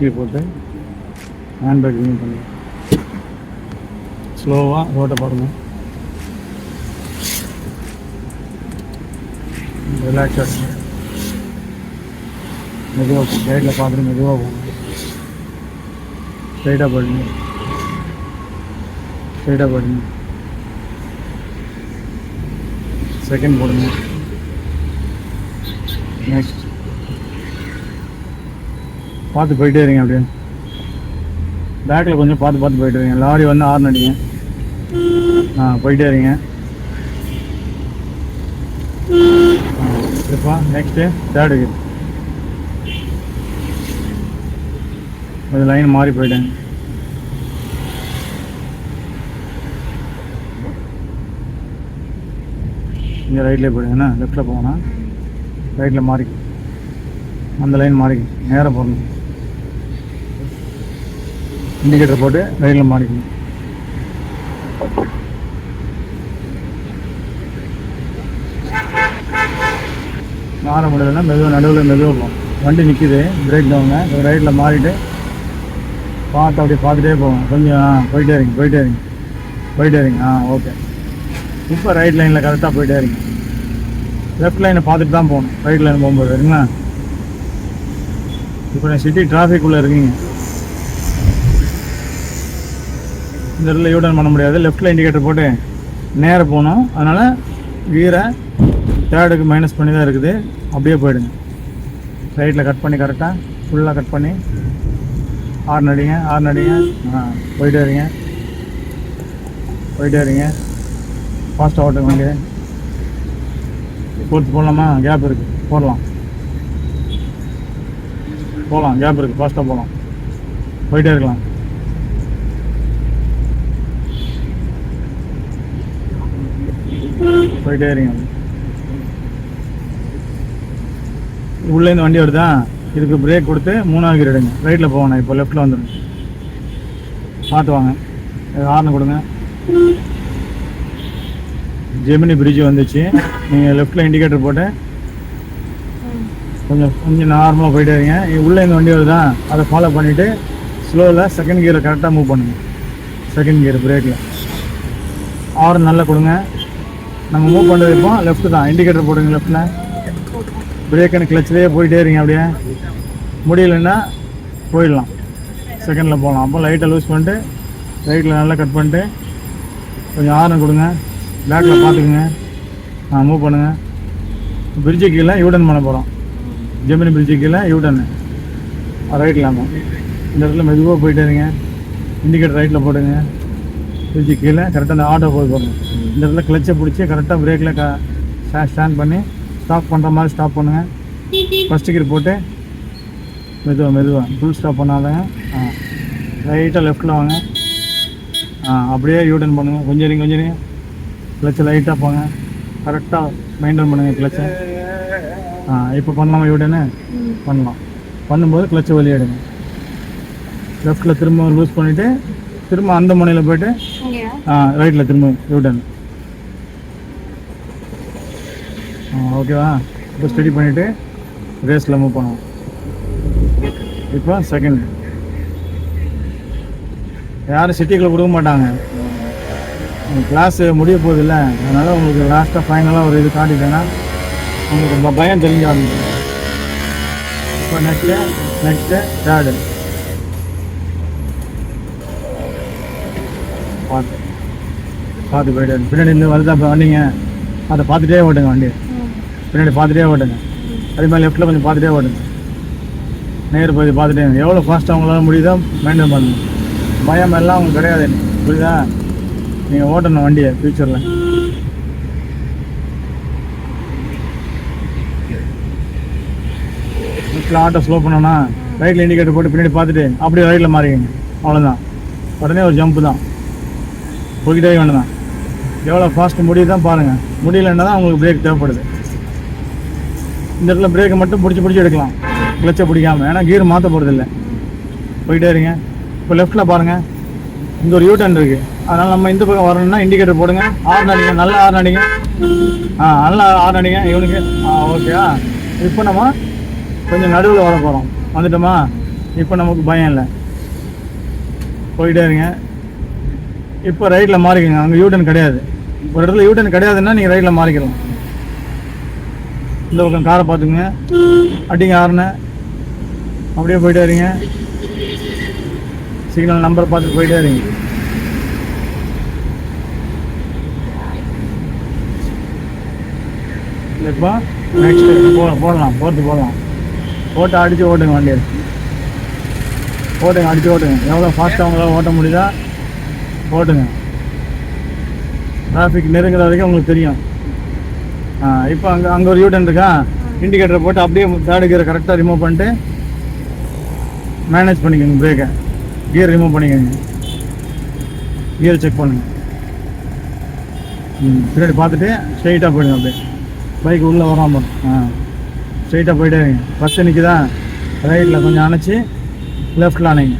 First போட்டு hand bag remove ஸ்லோவாக ரோட்டை போடணும் ரிலாக்ஸாக மெதுவாக மெதுவாக கைடில் பார்த்துட்டு மெதுவாக போகணும் ஸ்ட்ரைட்டாக போயிடுங்க ஸ்ட்ரைட்டாக போயிடுங்க செகண்ட் போடுங்க. நெக்ஸ்ட் பார்த்து போயிட்டே இருங்க அப்படியே பேக்கில் கொஞ்சம் பார்த்து பார்த்து போயிட்டு இருங்க. லாரி வந்து ஆறு அடிங்க. ஆ போயிட்டே இருங்க. இப்போ நெக்ஸ்ட்டு தேர்டு கீர் கொஞ்சம் லைன் மாறி போயிட்டேன். இங்கே ரைட்லேயே போயிடுங்கண்ணா என்ன லெஃப்ட்டில் போகணும் ரைட்டில் மாறி. அந்த லைன் மாறி நேராக போகணும். இண்டிகேட்டர் போட்டு ரைட்டில் மாடிக்கணும் மாற முடியலன்னா மெதுவாக நடுவில் மெதுவாக போகும். வண்டி நிற்கிது பிரேக் டவுங்க ரைட்டில் மாறிட்டு பார்த்து அப்படியே பார்த்துட்டே போவோம். கொஞ்சம் ஆ போயிட்டே இருங்க போயிட்டே இருங்க. போயிட்டே இருங்க ஆ ஓகே. இப்போ ரைட் லைனில் கரெக்டாக போயிட்டே இருங்க. லெஃப்ட் லைனை பார்த்துட்டு தான் போகணும். ரைட் லைன் போகும்போது சரிங்களா? இப்போ நான் சிட்டி டிராஃபிக் உள்ளே இருக்கீங்க. இந்த இடத்துல யூடன் பண்ண முடியாது. லெஃப்ட்டில் இண்டிகேட்டர் போட்டு நேராக போகணும். அதனால் கீரை தேர்டுக்கு மைனஸ் பண்ணி தான் இருக்குது. அப்படியே போயிடுங்க. ரைட்டில் கட் பண்ணி கரெக்டாக ஃபுல்லாக கட் பண்ணி ஆறு நடிங்க ஆறு நடிங்க. ஆ போயிட்டே வரீங்க போயிட்டே வரீங்க ஃபாஸ்ட்டாக ஓட்டுங்க வண்டி போட்டு போடலாமா? கேப் இருக்குது போடலாம். போகலாம். கேப் இருக்குது ஃபாஸ்ட்டாக போகலாம். போயிட்டே இருக்கலாம். போயிட்டே இருங்க உள்ளேருந்து வண்டி வருதா? இதுக்கு பிரேக் கொடுத்து மூணாவது கீர் எடுங்க. ரைட்டில் போகணும். இப்போ லெஃப்ட்டில் வந்துடும் பார்த்து வாங்க. ஹார்ன் கொடுங்க. ஜெமினி பிரிட்ஜ் வந்துச்சு. நீங்கள் லெஃப்ட்டில் இண்டிகேட்டர் போட்டு கொஞ்சம் கொஞ்சம் நார்மலாக போயிட்டே இருங்க. உள்ளே இந்த வண்டி வருதா? அதை ஃபாலோ பண்ணிவிட்டு ஸ்லோவில் செகண்ட் கியரை கரெக்டாக மூவ் பண்ணுங்க. செகண்ட் கியர் பிரேக்கில் ஆர் நல்லா கொடுங்க. நம்ம மூவ் பண்ணுறது இப்போ லெஃப்ட் தான். இண்டிகேட்டர் போடுங்க லெஃப்டில் பிரேக் கிளச்சிலே போயிட்டே இருங்க அப்படியே. முடியலன்னா போயிடலாம். செகண்டில் போகலாம். அப்போ லைட்டை லூஸ் பண்ணிட்டு ரைட்டில் நல்லா கட் பண்ணிட்டு கொஞ்சம் ஆரம் கொடுங்க. பேக்கில் பார்த்துக்குங்க. ஆ மூவ் பண்ணுங்கள் பிரிட்ஜு கீழே யூடன் பண்ண போகிறோம் ஜெமினி பிரிட்ஜு கீழே யூடன் ரைட்டில் ஆமாம் இந்த இடத்துல மெதுவாக போயிட்டே இருங்க. இண்டிகேட்டர் ரைட்டில் போடுங்க பிரிட்ஜு கீழே கரெக்டாக அந்த ஆட்டோ போய் போகணும் இந்த இடத்துல கிளச்சை பிடிச்சி கரெக்டாக பிரேக்கில் க ஸ்டாண்ட் பண்ணி ஸ்டாப் பண்ணுற மாதிரி ஸ்டாப் பண்ணுங்கள் ஃபஸ்ட்டு கீர் போட்டு மெதுவாக மெதுவாக ஃபுல் ஸ்டாப் பண்ணாதங்க. ஆ ரைட்டாக லெஃப்ட்டில் வாங்க. ஆ அப்படியே யூட்டன் பண்ணுங்கள் கொஞ்சம் இருங்க கொஞ்சம் இருங்க. கிளச்சை லைட்டாக போங்க. கரெக்டாக மெயின்டைன் பண்ணுங்கள் கிளச்சை ஆ இப்போ பண்ணலாமா யூட்டனு பண்ணலாம். பண்ணும்போது கிளச்சை வெளியிடுங்க லெஃப்ட்டில் திரும்ப லூஸ் பண்ணிவிட்டு திரும்ப அந்த முனையில் போயிட்டு ஆ ரைட்டில் திரும்ப யூட்டன் ஆ ஓகேவா இப்போ ஸ்டடி பண்ணிவிட்டு ரேஸில் மூவ் பண்ணுவோம். இப்போ செகண்ட் யாரும் சிட்டிக்குள்ளே கொடுக்க மாட்டாங்க. கிளாஸ் முடிய போகுது இல்லை அதனால் உங்களுக்கு லாஸ்ட்டாக ஃபைனலாக ஒரு இது காட்டிட்டேன்னா உங்களுக்கு ரொம்ப பயம் தெரிஞ்ச ஆரம்பிக்கும் இப்போ நெக்ஸ்ட்டு நெக்ஸ்ட்டு தேர்டு பார்த்து பார்த்து போயிட்டு பின்னாடி இருந்து வருதா வண்டிங்க வந்தீங்க அதை பார்த்துட்டே ஓட்டுங்க வண்டி பின்னாடி பார்த்துட்டே ஓட்டுங்க அதே மாதிரி லெஃப்ட்டில் கொஞ்சம் பார்த்துட்டே ஓட்டுங்க நேர் போய் பார்த்துட்டே எவ்வளோ ஃபாஸ்ட்டாக உங்களால் முடியுதோ மெயின்டைன் பண்ணுங்க. பயம் எல்லாம் உங்களுக்கு கிடையாது. புரியுதா? நீங்கள் ஓட்டணும் வண்டியை ஃப்யூச்சரில் லெஃப்ட்டில் ஆட்டோ ஸ்லோ பண்ணோன்னா ரைட்டில் இண்டிகேட்டர் போட்டு பின்னாடி பார்த்துட்டு அப்படியே ரைட்டில் மாறிக்கங்க அவ்வளோதான் உடனே ஒரு ஜம்ப்பு தான். போய்கிட்டே வேணும் தான் எவ்வளோ ஃபாஸ்ட் முடியுதான் பாருங்கள் முடியலன்னா தான் உங்களுக்கு பிரேக் தேவைப்படுது. இந்த இடத்துல பிரேக்கை மட்டும் பிடிச்சி பிடிச்சி எடுக்கலாம். கிளச்சை பிடிக்காம. ஏன்னா கீர் மாற்ற போகிறது இல்லை இருங்க. இப்போ லெஃப்ட்டில் பாருங்கள் இங்கே ஒரு யூட்டன் இருக்குது அதனால் நம்ம இந்த பக்கம் வரணும்னா இண்டிகேட்டர் போடுங்க. ஆறு அடிங்க நல்ல ஆறு அடிங்க ஆ நல்லா ஆறு அடிங்க இவனுக்கு ஆ ஓகேவா இப்போ நம்ம கொஞ்சம் நடுவில் வர போகிறோம் வந்துட்டோமா? இப்போ நமக்கு பயம் இல்லை. போயிட்டே இருங்க. இப்போ ரைட்டில் மாறிக்கங்க. அங்கே யூடன் கிடையாது. ஒரு இடத்துல யூடன் கிடையாதுன்னா நீங்கள் ரைட்டில் மாறிக்கலாம். இந்த பக்கம் காரை பார்த்துக்குங்க. அடிங்க ஆறுன. அப்படியே போயிட்டே இருங்க. சிக்னல் நம்பர் பார்த்துட்டு போயிட்டே இருங்க. இப்போ நெக்ஸ்ட் போ போடலாம். போட்டு போடலாம். போட்டு அடித்து ஓட்டுங்க வண்டியை. ஓட்டுங்க அடித்து ஓட்டுங்க. எவ்வளோ ஃபாஸ்ட்டாக உங்களால் ஓட்ட முடியுதா ஓட்டுங்க டிராஃபிக் நெருங்குற வரைக்கும் உங்களுக்கு தெரியும். ஆ இப்போ அங்கே அங்கே ஒரு யூட்டன் இருக்கா? இண்டிகேட்டரை போட்டு அப்படியே தேர்டு கியரை கரெக்டாக ரிமூவ் பண்ணிட்டு மேனேஜ் பண்ணிக்கோங்க பிரேக்கை கியர் ரிமூவ் பண்ணிக்கோங்க. கியர் செக் பண்ணுங்க. ம் பின்னாடி பார்த்துட்டு ஸ்ட்ரைட்டாக போயிடுங்க அப்படியே. பைக் உள்ளே வராமல் ஆ ஸ்ட்ரைட்டாக போயிட்டே ஃபஸ்ட்டு நிற்குதா ரைட்டில் கொஞ்சம் அணைச்சி லெஃப்ட்டில் அணைங்க.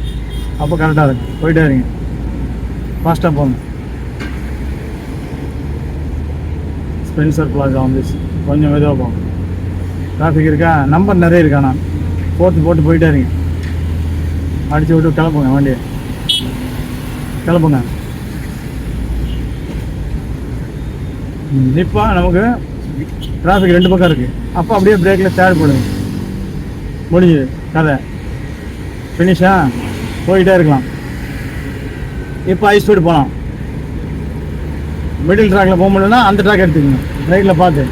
அப்போ கரெக்டாக இருக்கு போயிட்டே இருங்க. ஃபாஸ்ட்டாக போங்க ஸ்பென்சர் பிளாசா வந்துச்சு கொஞ்சம் மெதுவாக போங்க டிராஃபிக் இருக்கா? நம்பர் நிறைய இருக்கா நான் போட்டு போட்டு போயிட்டே இருங்க. அடித்து விட்டு கிளப்புங்க வண்டியை. கிளப்புங்க இப்போ நமக்கு டிராஃபிக் ரெண்டு பக்கம் இருக்குது அப்போ அப்படியே பிரேக்கில் தேர்ட் போடுங்க முடிஞ்சுது. கதை. ஃபினிஷா போயிட்டே இருக்கலாம். இப்போ ஹை ஸ்பீடு போகலாம். மிடில் ட்ராக்ல போக முடியலன்னா அந்த ட்ராக் எடுத்துக்கணும் ரைட்டில் பார்த்து.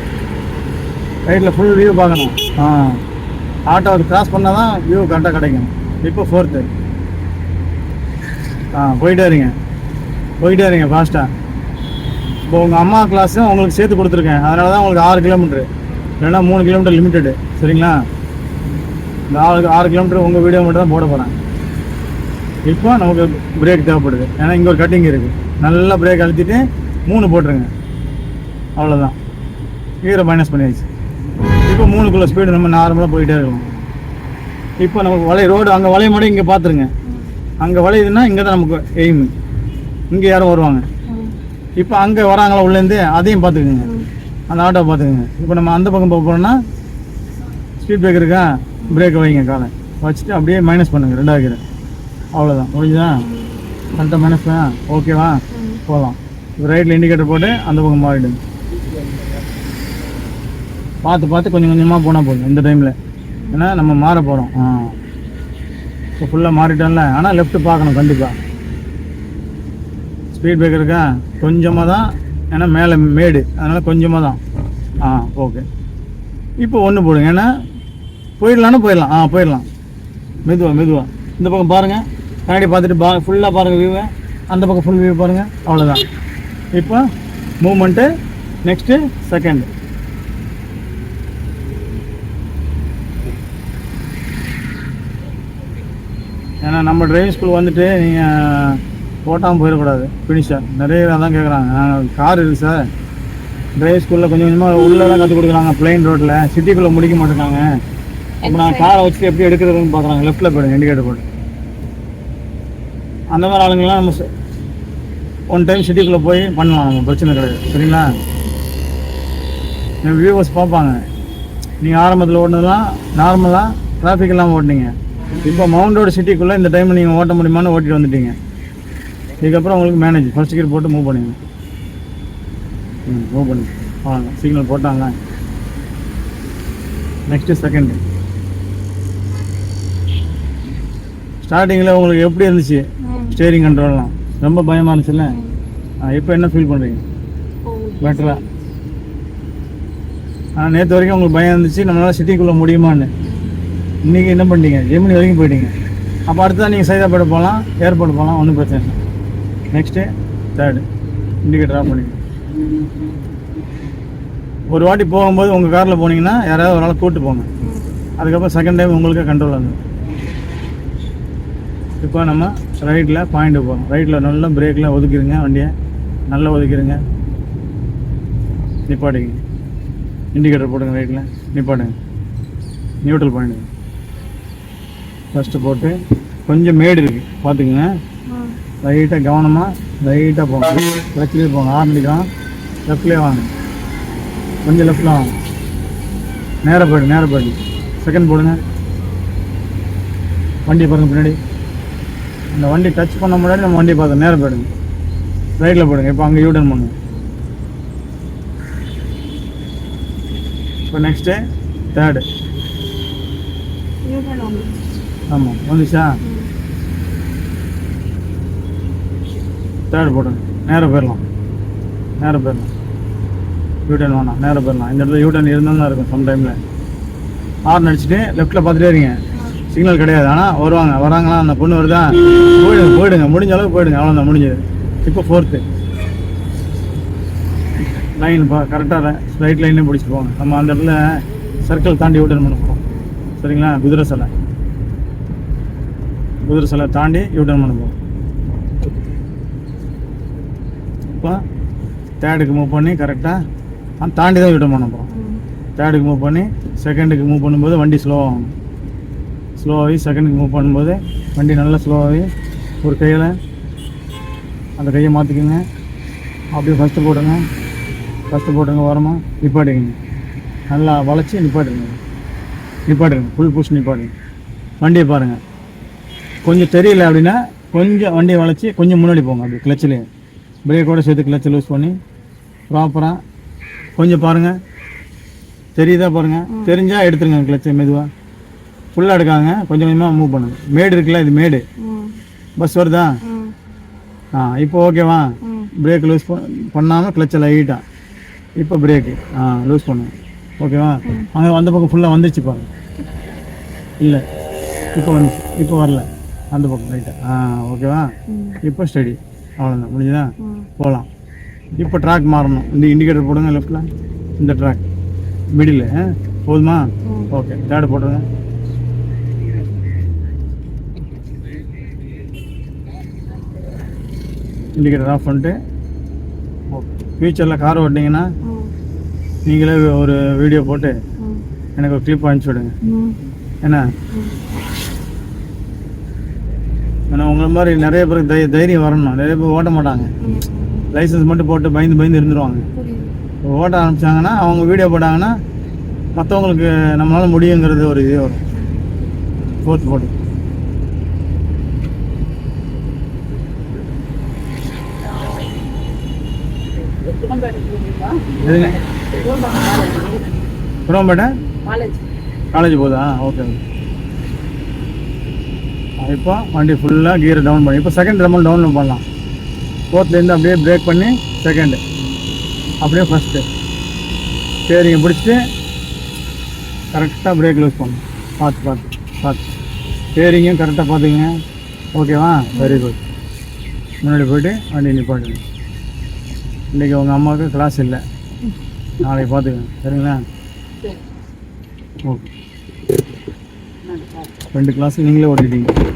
ரைட்டில் ஃபுல் வியூ பார்க்கணும். ஆ. ஆட்டோ கிராஸ் பண்ணால் தான் வியூ கரெக்டாக கிடைக்கும். இப்போ ஃபோர்த்து ஆ போயிட்டே இருங்க. போயிட்டே இருங்க ஃபாஸ்ட்டாக இப்போ உங்கள் அம்மா கிளாஸும் உங்களுக்கு சேர்த்து கொடுத்துருக்கேன். அதனால தான் உங்களுக்கு ஆறு கிலோமீட்ரு இல்லைன்னா மூணு கிலோமீட்டர் லிமிட்டடு சரிங்களா? இந்த ஆறு ஆறு கிலோமீட்டர் உங்கள் வீடியோ மட்டும் தான் போட போகிறேன் இப்போ நமக்கு பிரேக் தேவைப்படுது. ஏன்னா இங்கே ஒரு கட்டிங் இருக்குது நல்லா பிரேக் அழுத்திட்டு மூணு போட்டுருங்க. அவ்வளோதான் கீரை மைனஸ் பண்ணியாச்சு. இப்போ மூணுக்குள்ள ஸ்பீடு நம்ம நார்மலாக போயிட்டே இருக்கணும். இப்போ நமக்கு வலை ரோடு அங்கே வளைய மட்டும் இங்கே பார்த்துருங்க அங்கே வளையுதுன்னா இங்கே தான் நமக்கு எய்மு இங்கே யாரும் வருவாங்க. இப்போ அங்கே வராங்களா உள்ளேருந்து அதையும் பார்த்துக்குங்க அந்த ஆட்டோ பார்த்துக்குங்க இப்போ நம்ம அந்த பக்கம் போக போகிறோம்னா ஸ்பீட் பிரேக் இருக்கா? பிரேக்கை வைங்க காலை. வச்சுட்டு அப்படியே மைனஸ் பண்ணுங்க. ரெண்டாவது கீரை அவ்வளோதான் முடிஞ்சதா? கரெக்டாக மைனஸ் ஓகேவா? போகலாம் ரைட்டில் இண்டிகேட்டர் போட்டு அந்த பக்கம் மாறிடுங்க பார்த்து பார்த்து கொஞ்சம் கொஞ்சமாக போனால் போதும் இந்த டைமில் ஏன்னா நம்ம மாற போகிறோம் ஆ. இப்போ ஃபுல்லாக மாறிட்டோம்ல ஆனால் லெஃப்ட்டு பார்க்கணும் கண்டிப்பாக ஸ்பீட் பிரேக்கர் இருக்கா? கொஞ்சமாக தான். ஏன்னா மேலே மேடு. அதனால் கொஞ்சமாக தான். ஆ ஓகே இப்போ ஒன்று போடுங்க. ஏன்னா போயிடலான்னு போயிடலாம். ஆ போயிடலாம். மெதுவாக மெதுவாக இந்த பக்கம் பாருங்கள் கண்ணாடி பார்த்துட்டு பா ஃபுல்லாக பாருங்கள் வியூவை அந்த பக்கம் ஃபுல் வியூ பாருங்கள் அவ்வளோதான் இப்போ மூமெண்ட்டு நெக்ஸ்ட்டு செகண்ட் ஏன்னா நம்ம டிரைவிங் ஸ்கூல் வந்துட்டு நீங்கள் போட்டாமல் போயிடக்கூடாது. ஃபினிஷாக நிறைய அதான் கேட்குறாங்க கார் இருக்குது சார் டிரைவிங் ஸ்கூலில் கொஞ்சம் கொஞ்சமாக உள்ளே தான் கற்றுக் கொடுக்குறாங்க. பிளைன் ரோட்டில் சிட்டிக்குள்ளே முடிக்க மாட்டேங்காங்க இப்போ நான் காரை வச்சுட்டு எப்படி எடுக்கிறதுன்னு பார்க்குறாங்க லெஃப்ட்டில் போயிடுங்க இண்டிகேட்டர் போட்டு. அந்த மாதிரி ஆளுங்கள்லாம் நம்ம ஒன் டைம் சிட்டிக்குள்ளே போய் பண்ணலாம் நம்ம பிரச்சனை கிடையாது. சரிங்களா? என் வியூவர்ஸ் பார்ப்பாங்க. நீங்கள் ஆரம்பத்தில் ஓட்டினதுலாம் நார்மலாக டிராஃபிக் இல்லாமல் ஓட்டினீங்க இப்போ மவுண்ட் ரோடு சிட்டிக்குள்ளே இந்த டைம் நீங்கள் ஓட்ட முடியுமான்னு ஓட்டிட்டு வந்துட்டீங்க. இதுக்கப்புறம் உங்களுக்கு மேனேஜ் ஃபர்ஸ்ட் கியர் போட்டு மூவ் பண்ணுங்க. ம் மூவ் பண்ணி வாங்க. சிக்னல் போட்டாங்க. நெக்ஸ்ட்டு செகண்ட் ஸ்டார்டிங்கில் உங்களுக்கு எப்படி இருந்துச்சு? ஸ்டேரிங் கண்ட்ரோல்லாம் ரொம்ப பயமாக இருந்துச்சுல்ல? இப்போ என்ன ஃபீல் பண்ணுறீங்க பெட்டரா ஆ? நேற்று வரைக்கும் உங்களுக்கு பயம் இருந்துச்சு நம்மளால் சிட்டிக்குள்ளே முடியுமான்னு. இன்றைக்கி என்ன பண்ணிட்டீங்க? ஜெமினி வரைக்கும் போயிட்டீங்க. அப்போ அடுத்ததான் நீங்கள் சைதாப்பேட்டை போகலாம் ஏர்போர்ட் போகலாம் ஒன்றும் பிரச்சனை இல்லை. நெக்ஸ்ட்டு தேர்டு இண்டிகேட்டர் ஆஃப் பண்ணிங்க ஒரு வாட்டி போகும்போது உங்கள் காரில் போனீங்கன்னா யாராவது ஒரு நாள் கூப்பிட்டு போங்க. அதுக்கப்புறம் செகண்ட் டைம் உங்களுக்கே கண்ட்ரோல் வந்து இப்போ நம்ம ரைட்டில் பாயிண்ட் போகிறோம் ரைட்டில் நல்லா பிரேக்கில் ஒதுக்கிடுங்க வண்டியை. நல்லா ஒதுக்கிடுங்க நிப்பாட்டிங்க. இண்டிகேட்டர் போடுங்க ரைட்டில் நிப்பாட்டுங்க. நியூட்ரல் பாயிண்ட் ஃபஸ்ட்டு போட்டு கொஞ்சம் மேடு இருக்குது பார்த்துக்குங்க. லைட்டாக கவனமாக லைட்டாக போங்க. லெஃப்ட்லேயே போங்க. ஆரம்பிக்கலாம். லெஃப்ட்லேயே வாங்க. கொஞ்சம் லெஃப்டில் வாங்க. நேராக போயிடு நேராக போயிடு. செகண்ட் போடுங்க. வண்டி பாருங்க பின்னாடி. அந்த வண்டி டச் பண்ண முன்னாடி நம்ம வண்டி பார்த்தோம் நேரம் போயிடுங்க. ரைட்டில் போடுங்க இப்போ அங்கே யூட்டன் பண்ணுங்க. இப்போ நெக்ஸ்ட்டு தேர்டு ஆமாம் வந்துச்சா? தேர்ட் போட்டுங்க நேராக போயிடலாம். நேராக போயிடலாம். யூட்டன் வேணாம். நேராக போயிடலாம். இந்த இடத்துல யூட்டன் இருந்தால் தான் இருக்கும் சம்டைமில் ஹார்ன் அடிச்சுட்டு லெஃப்ட்டில் பார்த்துட்டே இருங்க. சிக்னல் கிடையாது. ஆனால் வருவாங்க. வராங்களா அந்த பொண்ணு வருதா? போயிடுங்க போயிடுங்க. முடிஞ்ச அளவுக்கு போயிடுங்க. அவ்வளோதான் முடிஞ்சது. இப்போ ஃபோர்த்து லைன் இப்போ கரெக்டாக ஸ்ட்ரைட் லைனே பிடிச்சிட்டு போங்க. நம்ம அந்த இடத்துல சர்க்கிள் தாண்டி யூட்டர்ன் பண்ண போகிறோம் சரிங்களா? குதிரை சிலை. குதிரை சிலை தாண்டி யூட்டர்ன் பண்ண போகிறோம் இப்போ தேர்டுக்கு மூவ் பண்ணி கரெக்டாக தாண்டி தான் யூட்டர்ன் பண்ண போகிறோம் தேர்டுக்கு மூவ் பண்ணி செகண்டுக்கு மூவ் பண்ணும்போது வண்டி ஸ்லோவாகும் ஸ்லோவாகி செகண்டுக்கு மூவ் பண்ணும்போது வண்டி நல்லா ஸ்லோவாகி ஒரு கையில் அந்த கையை மாற்றிக்கோங்க அப்படியே ஃபஸ்ட்டு போடுங்க ஃபஸ்ட்டு போட்டுங்க ஓரமாக நிப்பாட்டிக்கங்க நல்லா வளைச்சி நிப்பாட்டுங்க நிப்பாட்டுங்க ஃபுல் புஷ் நிப்பாட்டுங்க வண்டியை பாருங்கள் கொஞ்சம் தெரியல அப்படின்னா கொஞ்சம் வண்டியை வளைச்சி கொஞ்சம் முன்னாடி போங்க. அப்படி கிளச்சிலே பிரேக்கோட சேர்த்து கிளச்சை லூஸ் பண்ணி ப்ராப்பராக கொஞ்சம் பாருங்கள் தெரியுதா பாருங்கள் தெரிஞ்சால் எடுத்துருங்க கிளச்சை மெதுவாக ஃபுல்லாக எடுக்காங்க கொஞ்சம் கொஞ்சமாக மூவ் பண்ணுங்க. மேடு இருக்குல்ல இது மேடு. பஸ் வருதா? ஆ இப்போ ஓகேவா பிரேக் லூஸ் பண்ணாமல் கிளச்சை லைட்டாக இப்போ பிரேக்கு ஆ லூஸ் பண்ணுங்க. ஓகேவா அங்கே அந்த பக்கம் ஃபுல்லாக வந்துச்சு பாருங்க. இல்லை. இப்போ வந்துச்சு. இப்போ வரல. அந்த பக்கம் லைட்டாக ஆ. ஓகேவா இப்போ ஸ்டடி அவ்வளோதான் முடிஞ்சுதா? போகலாம். இப்போ ட்ராக் மாறணும். இந்த இண்டிகேட்டர் போடுங்க லெஃப்டில் இந்த ட்ராக் மிடில் போதுமா. ஓகே தேர்டு போட்டுருங்க. இண்டிகேட்டர் ஆஃப் பண்ணிட்டு ஃப்யூச்சரில் கார் ஓட்டினீங்கன்னா நீங்களே ஒரு வீடியோ போட்டு எனக்கு ஒரு கிளிப் அனுப்பிச்சி விடுங்க. என்ன? ஏன்னா உங்களை மாதிரி நிறைய பேருக்கு தை தைரியம் வரணும். நிறைய பேர் ஓட்ட மாட்டாங்க. லைசன்ஸ் மட்டும் போட்டு பயந்து பயந்து இருந்துருவாங்க. புரியுது. ஓட்ட ஆரம்பிச்சாங்கன்னா அவங்க வீடியோ போட்டாங்கன்னா மற்றவங்களுக்கு நம்மளால முடியுங்கிறது ஒரு இது வரும். ஃபோர்த் போட்டு குரோம்பேட்டை காலேஜ். காலேஜ் போதா ஓகே இப்போ வண்டி ஃபுல்லாக கியரை டவுன் பண்ணி இப்போ செகண்ட் ரமல் டவுன் பண்ணலாம். ஃபோர்த்லேருந்து அப்படியே பிரேக் பண்ணி செகண்டு அப்படியே ஃபஸ்ட்டு சரிங்க பிடிச்சிட்டு கரெக்டாக பிரேக் லூஸ் பண்ணணும். பார்த்து பார்த்து பார்த்து. சரிங்க கரெக்டாக பார்த்துங்க ஓகேவா வெரி குட் முன்னாடி போயிட்டு வண்டி நிப்பாட்டுங்க. இன்றைக்கி உங்கள் அம்மாவுக்கு கிளாஸ் இல்லை. நாளைக்கு பார்த்துக்கங்க சரிங்களா? சரி. ஓகே. ரெண்டு கிளாஸ் நீங்களே ஓட்டிட்டீங்க.